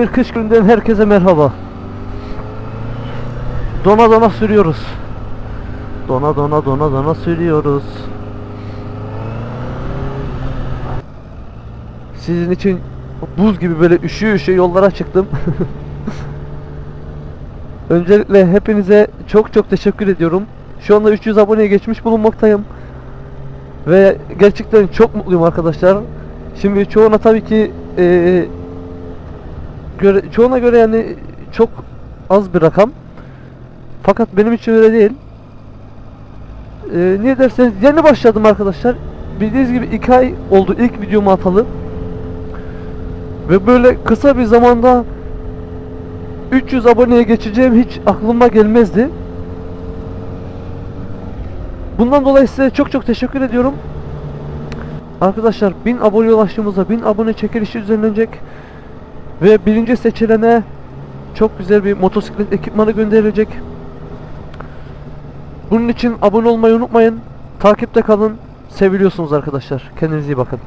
bir kış gününden herkese merhaba. Dona dona sürüyoruz. Dona dona dona dona sürüyoruz. Sizin için buz gibi böyle üşüyor üşüyor yollara çıktım. Öncelikle hepinize çok çok teşekkür ediyorum. Şu anda 300 aboneye geçmiş bulunmaktayım. Ve gerçekten çok mutluyum arkadaşlar. Şimdi çoğuna tabii ki eee, göre, çoğuna göre yani çok az bir rakam. Fakat benim için öyle değil. Eee niye derseniz yeni başladım arkadaşlar. Bildiğiniz gibi 2 ay oldu ilk videomu atalı. Ve böyle kısa bir zamanda 300 aboneye geçeceğim hiç aklıma gelmezdi. Bundan dolayı size çok çok teşekkür ediyorum. Arkadaşlar 1000 abone ulaştığımızda 1000 abone çekilişi düzenlenecek. Ve birinci seçilene çok güzel bir motosiklet ekipmanı gönderilecek. Bunun için abone olmayı unutmayın. Takipte kalın. Seviliyorsunuz arkadaşlar. Kendinize iyi bakın.